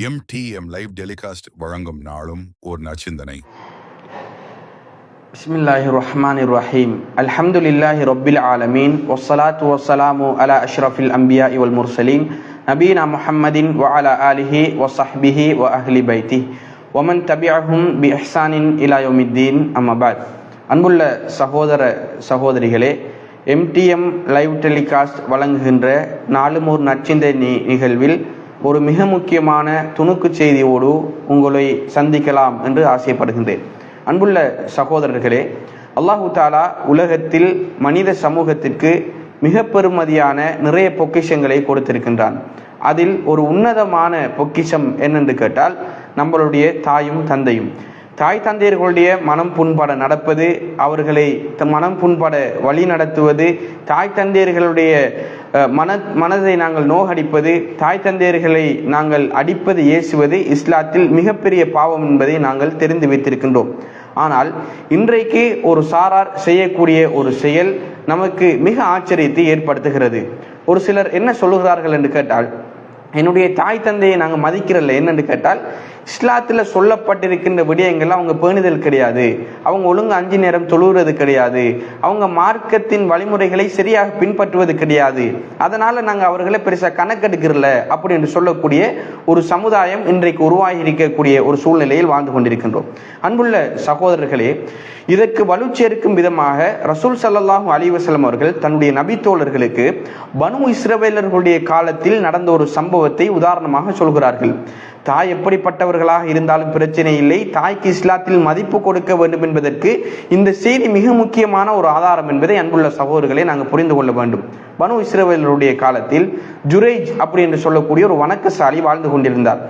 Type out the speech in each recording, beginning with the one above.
MTM live telecast வழங்கும் நாளும் ஒரு நச்சிந்தனை பிஸ்மில்லாஹி ரஹ்மான் ரஹீம் அல்ஹம்துலில்லாஹி ரொபில் ஆலமீன். ஒசலாத் ஒசலாமு அலா அஷ்ரஃபில் அம்பியா இவல் முர்சலீம் நபீனா முஹம்மதின் வ அலா ஆலிஹி ஒ சஹ்பிஹி ஒ அஹ்லி பைத்தி ஒமன் தபியாகும் பி அஹ்சானின் இலாயோமித்தீன் அம்மபாத் அன்புள்ள சகோதர சகோதரிகளே எம்டிஎம் லைவ் டெலிகாஸ்ட் வழங்குகின்ற நாலுமூர் நச்சிந்தை நிகழ்வில் ஒரு மிக முக்கியமான துணுக்கு செய்தியோடு உங்களை சந்திக்கலாம் என்று ஆசைப்படுகின்றேன். அன்புள்ள சகோதரர்களே அல்லாஹு தாலா உலகத்தில் மனித சமூகத்திற்கு மிக பெருமதியான நிறைய பொக்கிஷங்களை கொடுத்திருக்கின்றான். அதில் ஒரு உன்னதமான பொக்கிஷம் என்னென்று கேட்டால் நம்மளுடைய தாயும் தந்தையும். தாய் தந்தையர்களுடைய மனம் புண்பட நடப்பது அவர்களை மனம் புண்பட வழி நடத்துவது தாய் தந்தையர்களுடைய மன மனதை நாங்கள் நோகடிப்பது தாய் தந்தையர்களை நாங்கள் அடிப்பது ஏசுவது இஸ்லாத்தில் மிகப்பெரிய பாவம் என்பதை நாங்கள் தெரிந்து வைத்திருக்கின்றோம். ஆனால் இன்றைக்கு ஒரு சாரார் செய்யக்கூடிய ஒரு செயல் நமக்கு மிக ஆச்சரியத்தை ஏற்படுத்துகிறது. ஒரு சிலர் என்ன சொல்லுகிறார்கள் என்று கேட்டால் என்னுடைய தாய் தந்தையை நாங்கள் மதிக்கிறல்ல என்னென்று கேட்டால் இஸ்லாத்தில் சொல்லப்பட்டிருக்கின்ற விடயங்கள் அவங்க பேணுதல் கிடையாது. அவங்க ஒழுங்கு அஞ்சு நேரம் தொழுகிறது கிடையாது. அவங்க மார்க்கத்தின் வழிமுறைகளை சரியாக பின்பற்றுவது கிடையாது. அதனால நாங்கள் அவர்களை பெருசாக கணக்கெடுக்கிறல அப்படி என்று சொல்லக்கூடிய ஒரு சமுதாயம் இன்றைக்கு உருவாகி இருக்கக்கூடிய ஒரு சூழ்நிலையில் வாழ்ந்து கொண்டிருக்கின்றோம். அன்புள்ள சகோதரர்களே இதற்கு வலு சேர்க்கும் விதமாக ரசூல் சல்லாஹூ அலிவசலம் அவர்கள் தன்னுடைய நபித்தோழர்களுக்கு பனு இஸ்ரவேலர்களுடைய காலத்தில் நடந்த ஒரு சம்பவத்தை உதாரணமாக சொல்கிறார்கள். தாய் எப்படிப்பட்டவர்களாக இருந்தாலும் பிரச்சனை இல்லை. தாய்க்கு இஸ்லாத்தில் மதிப்பு கொடுக்க வேண்டும் என்பதற்கு இந்த செய்தி மிக முக்கியமான ஒரு ஆதாரம் என்பதை அன்புள்ள சகோதரர்களை நாங்கள் புரிந்து கொள்ள வேண்டும். பனு இஸ்ரவேலருடைய காலத்தில் ஜுரேஜ் அப்படி என்று சொல்லக்கூடிய ஒரு வணக்கசாலி வாழ்ந்து கொண்டிருந்தார்.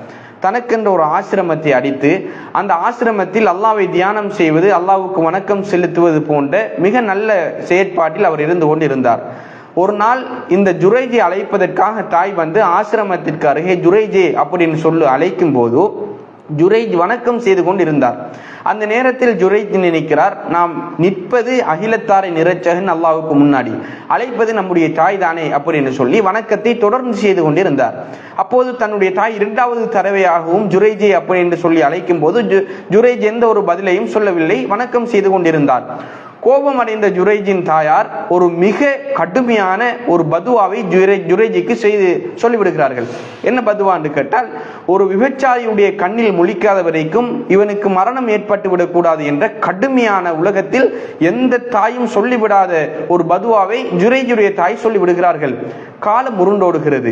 தனக்கென்ற ஒரு ஆசிரமத்தை அடித்து அந்த ஆசிரமத்தில் அல்லாவை தியானம் செய்வது அல்லாவுக்கு வணக்கம் செலுத்துவது போன்ற மிக நல்ல செயற்பாட்டில் அவர் இருந்து கொண்டிருந்தார். ஒரு நாள் இந்த ஜுரேஜி அழைப்பதற்காக தாய் வந்து ஆசிரமத்திற்கு அருகே ஜுரைஜே அப்படின்னு சொல்லி அழைக்கும் போது ஜுரைஜ் வணக்கம் செய்து கொண்டு இருந்தார் அந்த நேரத்தில் ஜுரைஜ் நினைக்கிறார் நாம் நிற்பது அகிலத்தாரை நிறைச்சகன் அல்லாவுக்கு முன்னாடி. அழைப்பது நம்முடைய தாய் தானே அப்படின்னு சொல்லி வணக்கத்தை தொடர்ந்து செய்து கொண்டிருந்தார். அப்போது தன்னுடைய தாய் இரண்டாவது தடவையாகவும் ஜுரைஜே அப்படி என்று சொல்லி அழைக்கும் போது ஜு- ஜுரைஜ் எந்த ஒரு பதிலையும் சொல்லவில்லை வணக்கம் செய்து கொண்டிருந்தார். கோபமடைந்த ஜுரேஜின் தாயார் ஒரு மிக கடுமையான ஒரு பதுவாவை ஜுரை ஜுரேஜிக்கு செய்து சொல்லிவிடுகிறார்கள். என்ன பதுவான்னு கேட்டால் ஒரு விபச்சாரியுடைய கண்ணில் முழிக்காத வரைக்கும் இவனுக்கு மரணம் ஏற்பட்டு விடக்கூடாது என்ற கடுமையான உலகத்தில் எந்த தாயும் சொல்லிவிடாத ஒரு பதுவாவை ஜுரேஜுடைய தாய் சொல்லிவிடுகிறார்கள். காலம் உருண்டோடுகிறது.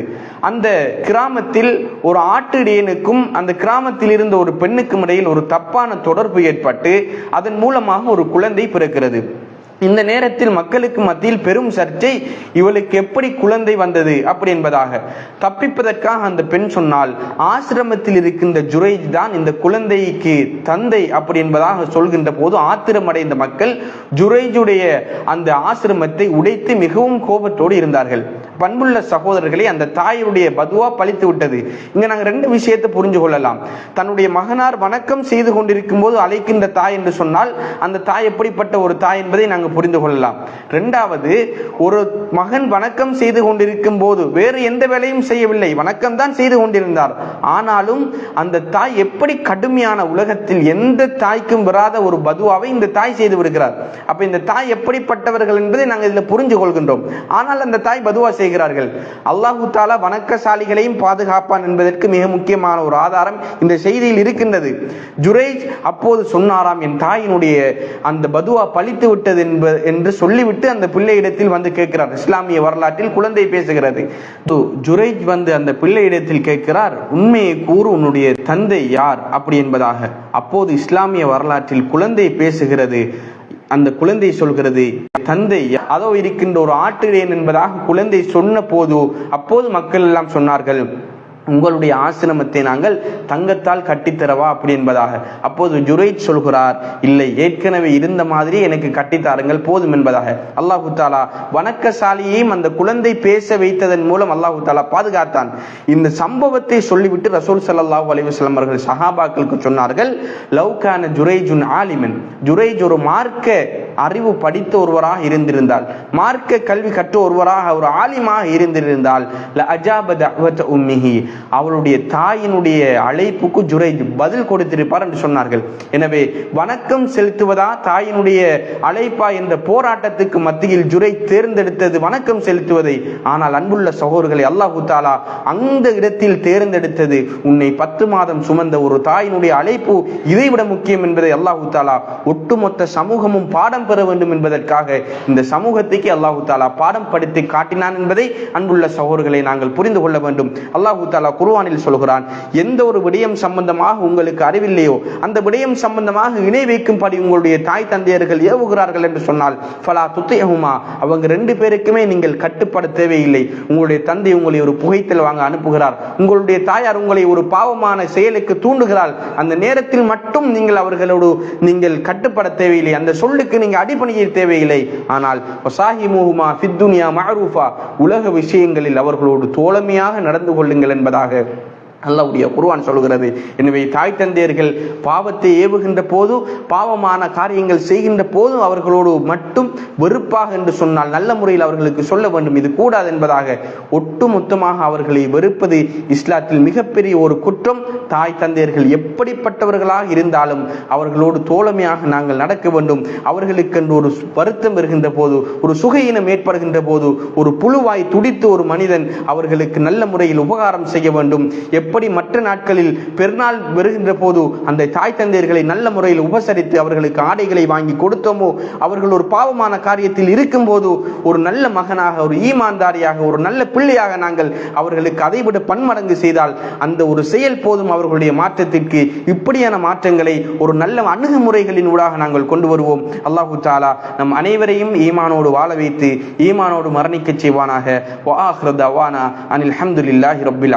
அந்த கிராமத்தில் ஒரு ஆட்டிடையனுக்கும் அந்த கிராமத்தில் இருந்த ஒரு பெண்ணுக்கும் இடையில் ஒரு தப்பான தொடர்பு ஏற்பட்டு அதன் மூலமாக ஒரு குழந்தை பிறக்கிறது. இந்த நேரத்தில் மக்களுக்கு மத்தியில் பெரும் சர்ச்சை இவளுக்கு எப்படி குழந்தை வந்தது அப்படி என்பதாக. தப்பிப்பதற்காக அந்த பெண் சொன்னால் ஆசிரமத்தில் இருக்கின்ற ஜுரைஜ் தான் இந்த குழந்தைக்கு தந்தை அப்படி என்பதாக சொல்கின்ற போது ஆத்திரமடைந்த மக்கள் ஜுரைஜுடைய அந்த ஆசிரமத்தை உடைத்து மிகவும் கோபத்தோடு இருந்தார்கள். பண்புள்ள சகோதரர்களை அந்த தாயுடைய பதுவா பழித்து விட்டது. இங்க நாங்க ரெண்டு விஷயத்தை புரிஞ்சு கொள்ளலாம். தன்னுடைய மகனார் வணக்கம் செய்து கொண்டிருக்கும் போது அழைக்கின்ற தாய் என்று சொன்னால் அந்த தாய் எப்படிப்பட்ட ஒரு தாய் என்பதை நாங்கள் புரிந்து கொள்ளலாம். ரெண்டாவது ஒரு மகன் வணக்கம் செய்து கொண்டிருக்கும் போது வேறு எந்த வேலையும் செய்யவில்லை. வணக்கம் தான் செய்து கொண்டிருந்தார். ஆனாலும் அந்த தாய் எப்படி கடுமையான உலகத்தில் எந்த தாய்க்கும் வராத ஒரு பதுவாவை இந்த தாய் செய்து விடுகிறார். அப்ப இந்த தாய் எப்படிப்பட்டவர்கள் என்பதை நாங்கள் இதில் புரிஞ்சு கொள்கின்றோம். ஆனால் அந்த தாய் பதுவா செய்கிறார்கள். அல்லாஹு தாலா வணக்கசாலிகளையும் பாதுகாப்பான் என்பதற்கு மிக முக்கியமான ஒரு ஆதாரம் இந்த செய்தியில் இருக்கின்றது. ஜுரேஜ் அப்போது சொன்னாராம் என் தாயினுடைய அந்த பதுவா பழித்து விட்டது என்பது என்று சொல்லிவிட்டு அந்த பிள்ளையிடத்தில் வந்து கேட்கிறார். இஸ்லாமிய வரலாற்றில் குழந்தை பேசுகிறது. ஜுரேஜ் வந்து அந்த பிள்ளையிடத்தில் கேட்கிறார் உண்மையை கூறு உன்னுடைய தந்தை யார்? அப்படி என்பதாக. அப்போது இஸ்லாமிய வரலாற்றில் குழந்தை பேசுகிறது. அந்த குழந்தை சொல்கிறது தந்தை அதோ இருக்கின்ற ஒரு ஆட்டிடையன் என்பதாக குழந்தை சொன்ன போது அப்போது மக்கள் எல்லாம் சொன்னார்கள். உங்களுடைய ஆசிரமத்தை நாங்கள் தங்கத்தால் கட்டித்தரவா அப்படி என்பதாக. அப்போது ஜுரைத் சொல்கிறார் இல்லை ஏற்கனவே இருந்த மாதிரி எனக்கு கட்டித்தாருங்கள் போதும் என்பதாக. அல்லாஹு தாலா வணக்கசாலியையும் அந்த குழந்தை பேச வைத்ததன் மூலம் அல்லாஹு தாலா பாதுகாத்தான். இந்த சம்பவத்தை சொல்லிவிட்டு ரசூல் ஸல்லல்லாஹு அலைஹி அவர்கள் சஹாபாக்களுக்கு சொன்னார்கள் லவ்கான ஜுரைஜுன் ஆலிமன். ஜுரைஜ் ஒரு மார்க்க அறிவு படித்த ஒருவராக இருந்திருந்தால் மார்க்க கல்வி கற்ற ஒருவராக ஒரு ஆலிமாக இருந்திருந்தால் ல உம்மிஹி. அவளுடைய தாயினுடைய அழைப்புக்கு ஜுரைஜ் பதில் கொடுத்திருப்பார் என்று சொன்னார்கள். எனவே வணக்கம் செலுத்துவதா தாயினுடைய அழைப்பா என்ற போராட்டத்துக்கு மத்தியில் ஜுரை தேர்ந்தெடுத்தது வணக்கம் செலுத்துவதை. ஆனால் அன்புள்ள சகோதரர்களை அல்லாஹு தாலா அந்த இடத்தில் தேர்ந்தெடுத்தது. உன்னை பத்து மாதம் சுமந்த ஒரு தாயினுடைய அழைப்பு இதைவிட முக்கியம் என்பதை அல்லாஹு தாலா ஒட்டுமொத்த சமூகமும் பாடம் பெற வேண்டும் என்பதற்காக இந்த சமூகத்துக்கு அல்லாஹு தாலா பாடம் படித்து காட்டினான் என்பதை அன்புள்ள சகோதரர்களை நாங்கள் புரிந்து கொள்ள வேண்டும். அல்லாஹு தாலா குருவானில் சொல்கிறான் எந்த ஒரு விடயம் சம்பந்தமாக உங்களுக்கு அறிவில்லையோ அந்த விடயம் சம்பந்தமாக இணை வைக்கும்படி உங்களுடைய தாய் தந்தையர்கள் ஏவுகிறார்கள் என்று சொன்னால் ஃபலா துத்தையகுமா அவங்க ரெண்டு பேருக்குமே நீங்கள் கட்டுப்பட தேவையில்லை. உங்களுடைய தந்தை உங்களை ஒரு புகைத்தல் வாங்க அனுப்புகிறார். உங்களுடைய தாயார் உங்களை ஒரு பாவமான செயலுக்கு தூண்டுகிறாள். அந்த நேரத்தில் மட்டும் நீங்கள் அவர்களோடு நீங்கள் கட்டுப்பட தேவையில்லை. அந்த சொல்லுக்கு நீங்க அடிபணிய தேவையில்லை. ஆனால் வசாஹிமுஹுமா ஃபித்துனியா மஅரூஃபா உலக விஷயங்களில் அவர்களோடு தோழமையாக நடந்து கொள்ளுங்கள் என்பதாக 大概 அல்லாவுடைய குருவான் சொல்கிறது எனவே தாய் தந்தையர்கள் பாவத்தை ஏவுகின்ற போது பாவமான காரியங்கள் செய்கின்ற போது அவர்களோடு மட்டும் வெறுப்பாக என்று சொன்னால் நல்ல முறையில் அவர்களுக்கு சொல்ல வேண்டும். இது கூடாது என்பதாக ஒட்டுமொத்தமாக அவர்களை வெறுப்பது இஸ்லாத்தில் மிகப்பெரிய ஒரு குற்றம். தாய் தந்தையர்கள் எப்படிப்பட்டவர்களாக இருந்தாலும் அவர்களோடு தோழமையாக நாங்கள் நடக்க வேண்டும். அவர்களுக்கென்று ஒரு வருத்தம் வருகின்ற போது ஒரு சுகையினம் ஏற்படுகின்ற போது ஒரு புழுவாய் துடித்து ஒரு மனிதன் அவர்களுக்கு நல்ல முறையில் உபகாரம் செய்ய வேண்டும். எப்படி மற்ற நாட்களில் பெருநாள் வருகின்ற போது அந்த தாய் தந்தையர்களை நல்ல முறையில் உபசரித்து அவர்களுக்கு ஆடைகளை வாங்கி கொடுத்தோமோ அவர்கள் ஒரு பாவமான காரியத்தில் இருக்கும்போது ஒரு நல்ல மகனாக ஒரு ஈமான்தாரியாக ஒரு நல்ல பிள்ளையாக நாங்கள் அவர்களுக்கு அதைவிட பன்மடங்கு செய்தால் அந்த ஒரு செயல் போதும் அவர்களுடைய மாற்றத்திற்கு. இப்படியான மாற்றங்களை ஒரு நல்ல அணுகுமுறைகளின் ஊடாக நாங்கள் கொண்டு வருவோம். அல்லாஹு தாலா நம் அனைவரையும் ஈமானோடு வாழ வைத்து ஈமானோடு மரணிக்கச் செய்வானாக. அனில் அஹமதுல்லாஹி ரபில்